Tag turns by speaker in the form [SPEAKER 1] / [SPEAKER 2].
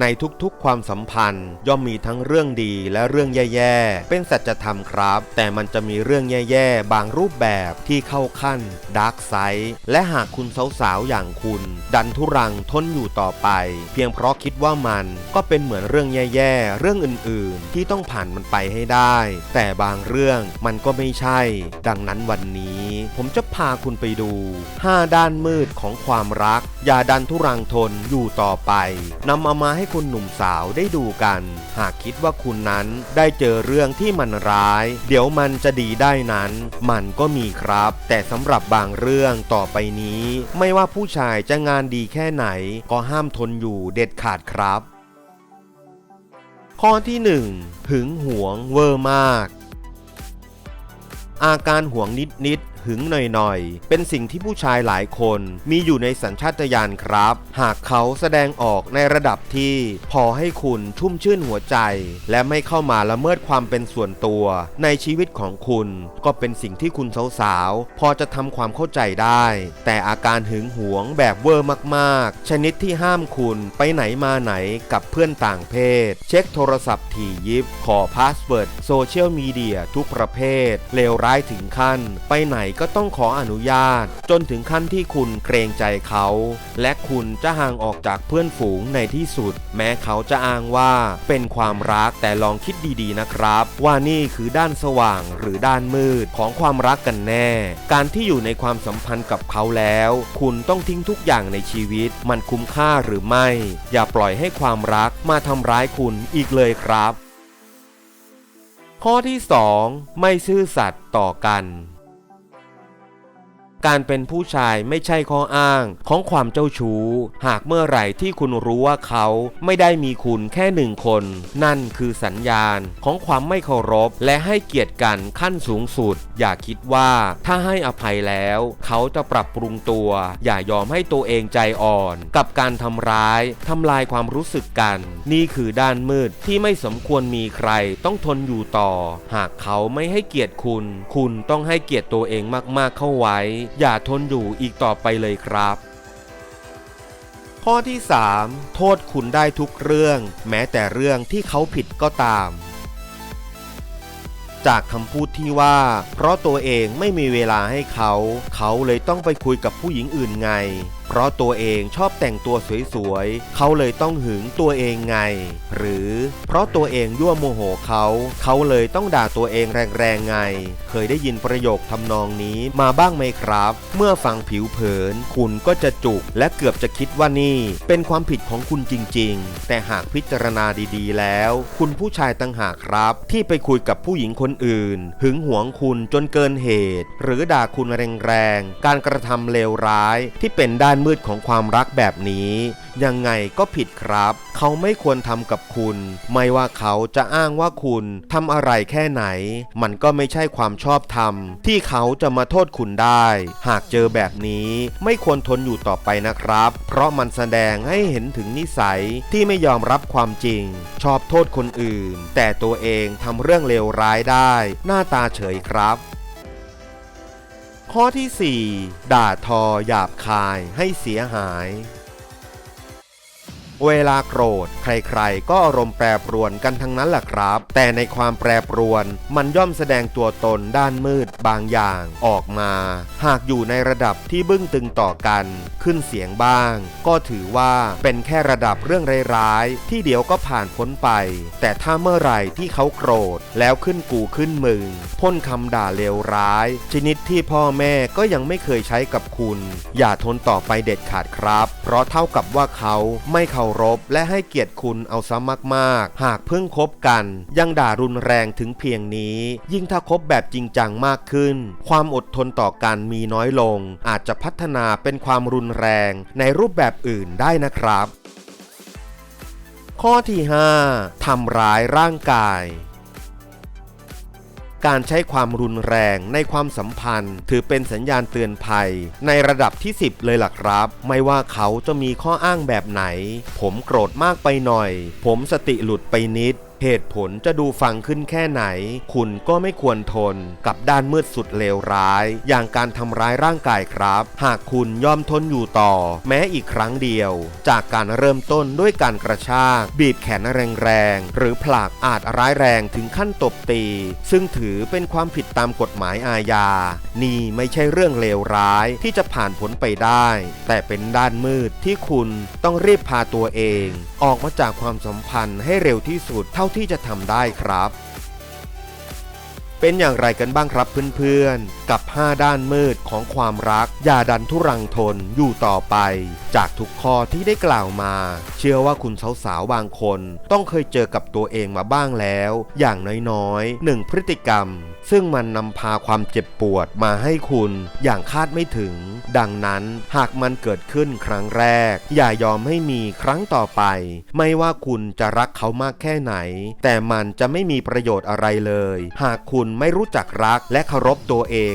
[SPEAKER 1] ในทุกๆ ความสัมพันธ์ ย่อมมีทั้งเรื่องดีและเรื่องแย่ๆ เป็นสัจธรรมครับ แต่มันจะมีเรื่องแย่ๆ บางรูปแบบที่เข้าขั้นดาร์กไซด์และหากคุณสาวๆ อย่างคุณ ดันทุรังทนอยู่ต่อไป เพียงเพราะคิดว่ามันก็เป็นเหมือนเรื่องแย่ๆ เรื่องอื่นๆ ที่ต้องผ่านมันไปให้ได้ แต่บางเรื่องมันก็ไม่ใช่ ดังนั้นวันนี้ ผมจะพาคุณไปดู 5 ด้านมืดของความรัก อย่าดันทุรังทนอยู่ต่อไปนำเอามาให้คุณหนุ่มสาวได้ดูกัน หากคิดว่าคุณนั้นได้เจอเรื่องที่มันร้าย เดี๋ยวมันจะดีได้นั้น มันก็มีครับ แต่สำหรับบางเรื่องต่อไปนี้ ไม่ว่าผู้ชายจะงานดีแค่ไหน ก็ห้ามทนอยู่เด็ดขาดครับ ข้อที่ 1 หึงหวงเวอร์มากอาการหวงนิดๆหึงหน่อยๆ เป็นสิ่งที่ผู้ชายหลายคนมีอยู่ในสัญชาตญาณครับ หากเขาแสดงออกในระดับที่พอให้คุณชุ่มชื่นหัวใจ และไม่เข้ามาละเมิดความเป็นส่วนตัว ในชีวิตของคุณ ก็เป็นสิ่งที่คุณสาวๆ พอจะทำความเข้าใจได้ แต่อาการหึงหวงแบบเวอร์มากๆ ชนิดที่ห้ามคุณไปไหนมาไหนกับเพื่อนต่างเพศ เช็คโทรศัพท์ถี่ยิบ ขอพาสเวิร์ดโซเชียลมีเดียทุกประเภทเลวร้ายถึงขั้น ไปไหนก็ต้องขออนุญาต จนถึงขั้นที่คุณเกรงใจเขา และคุณจะห่างออกจากเพื่อนฝูงในที่สุด แม้เขาจะอ้างว่าเป็นความรักแต่ลองคิดดีๆนะครับ ว่านี่คือด้านสว่างหรือด้านมืดของความรักกันแน่ การที่อยู่ในความสัมพันธ์กับเขาแล้ว คุณต้องทิ้งทุกอย่างในชีวิต มันคุ้มค่าหรือไม่ อย่าปล่อยให้ความรักมาทำร้ายคุณอีกเลยครับข้อที่ 2 ไม่ซื่อสัตย์ต่อกัน การเป็นผู้ชายไม่ใช่ข้ออ้างของความเจ้าชู้ หากเมื่อไหร่ที่คุณรู้ว่าเขาไม่ได้มีคุณแค่หนึ่งคน นั่นคือสัญญาณของความไม่เคารพ และให้เกียรติกันขั้นสูงสุด อย่าคิดว่าถ้าให้อภัยแล้ว เขาจะปรับปรุงตัว อย่ายอมให้ตัวเองใจอ่อน กับการทำร้ายทำลายความรู้สึกกัน นี่คือด้านมืดที่ไม่สมควรมีใครต้องทนอยู่ต่อ หากเขาไม่ให้เกียรติคุณ คุณต้องให้เกียรติตัวเองมากๆเข้าไว้อย่าทนอยู่อีกต่อไปเลยครับ ข้อที่ 3 โทษคุณได้ทุกเรื่อง แม้แต่เรื่องที่เขาผิดก็ตาม จากคำพูดที่ว่า เพราะตัวเองไม่มีเวลาให้เขา เขาเลยต้องไปคุยกับผู้หญิงอื่นไง เพราะตัวเองชอบแต่งตัวสวยๆ เขาเลยต้องหึงตัวเองไง หรือเพราะตัวเองยั่วโมโหเขา เขาเลยต้องด่าตัวเองแรงๆไง เคยได้ยินประโยคทำนองนี้มาบ้างไหมครับ เมื่อฟังผิวเผิน คุณก็จะจุก และเกือบจะคิดว่านี่ เป็นความผิดของคุณจริงๆ แต่หากพิจารณาดีๆ แล้ว คุณผู้ชายตั้งหากครับ ที่ไปคุยกับผู้หญิงคนอื่น หึงหวงคุณจนเกินเหตุ หรือด่าคุณแรงๆ การกระทำเลวร้ายที่เป็นด้านมืดของความรักแบบนี้ ยังไงก็ผิดครับ เขาไม่ควรทำกับคุณ ไม่ว่าเขาจะอ้างว่าคุณทำอะไรแค่ไหน มันก็ไม่ใช่ความชอบธรรม ที่เขาจะมาโทษคุณได้ หากเจอแบบนี้ไม่ควรทนอยู่ต่อไปนะครับ เพราะมันแสดงให้เห็นถึงนิสัยที่ไม่ยอมรับความจริง ชอบโทษคนอื่น แต่ตัวเองทำเรื่องเลวร้ายได้ หน้าตาเฉยครับ ข้อที่ 4 ด่าทอหยาบคายให้เสียหาย เวลาโกรธ ใครๆ ก็อารมณ์แปรปรวนกันทั้งนั้นแหละครับ แต่ในความแปรปรวนมันย่อมแสดงตัวตนด้านมืดบางอย่างออกมา หากอยู่ในระดับที่บึ้งตึงต่อกัน ขึ้นเสียงบ้าง ก็ถือว่าเป็นแค่ระดับเรื่องร้ายๆที่เดี๋ยวก็ผ่านพ้นไป แต่ถ้าเมื่อไหร่ที่เขาโกรธแล้วขึ้นกูขึ้นมึงพ่นคำด่าเลวร้าย ชนิดที่พ่อแม่ก็ยังไม่เคยใช้กับคุณ อย่าทนต่อไปเด็ดขาดครับ เพราะเท่ากับว่าเขาไม่เคารพ และให้เกียรติคุณเอาซะมากๆ หากเพิ่งคบกัน ยังด่ารุนแรงถึงเพียงนี้ ยิ่งถ้าคบแบบจริงจังมากขึ้น ความอดทนต่อกันมีน้อยลง อาจจะพัฒนาเป็นความรุนแรงในรูปแบบอื่นได้นะครับ ข้อที่ 5ทำร้ายร่างกาย การใช้ความรุนแรงในความสัมพันธ์ ถือเป็นสัญญาณเตือนภัย ในระดับที่ 10 เลยล่ะครับ ไม่ว่าเขาจะมีข้ออ้างแบบไหน ผมโกรธมากไปหน่อย ผมสติหลุดไปนิดเหตุผลจะดูฟังขึ้นแค่ไหน คุณก็ไม่ควรทนกับด้านมืดสุดเลวร้าย อย่างการทำร้ายร่างกายครับ หากคุณยอมทนอยู่ต่อ แม้อีกครั้งเดียว จากการเริ่มต้นด้วยการกระชากบีบแขนแรงๆ หรือผลักอาจร้ายแรงถึงขั้นตบตี ซึ่งถือเป็นความผิดตามกฎหมายอาญา นี่ไม่ใช่เรื่องเลวร้ายที่จะผ่านพ้นไปได้ แต่เป็นด้านมืดที่คุณต้องรีบพาตัวเอง ออกมาจากความสัมพันธ์ให้เร็วที่สุดเท่าที่จะทำได้ครับ เป็นอย่างไรกันบ้างครับเพื่อนๆ กับ 5 ด้านมืดของความรัก อย่าดันทุรังทนอยู่ต่อไป จากทุกข้อที่ได้กล่าวมา เชื่อว่าคุณสาวๆบางคน ต้องเคยเจอกับตัวเองมาบ้างแล้ว อย่างน้อยๆหนึ่งพฤติกรรม ซึ่งมันนำพาความเจ็บปวดมาให้คุณอย่างคาดไม่ถึง ดังนั้นหากมันเกิดขึ้นครั้งแรก อย่ายอมให้มีครั้งต่อไป ไม่ว่าคุณจะรักเขามากแค่ไหน แต่มันจะไม่มีประโยชน์อะไรเลย หากคุณไม่รู้จักรักและเคารพตัวเอง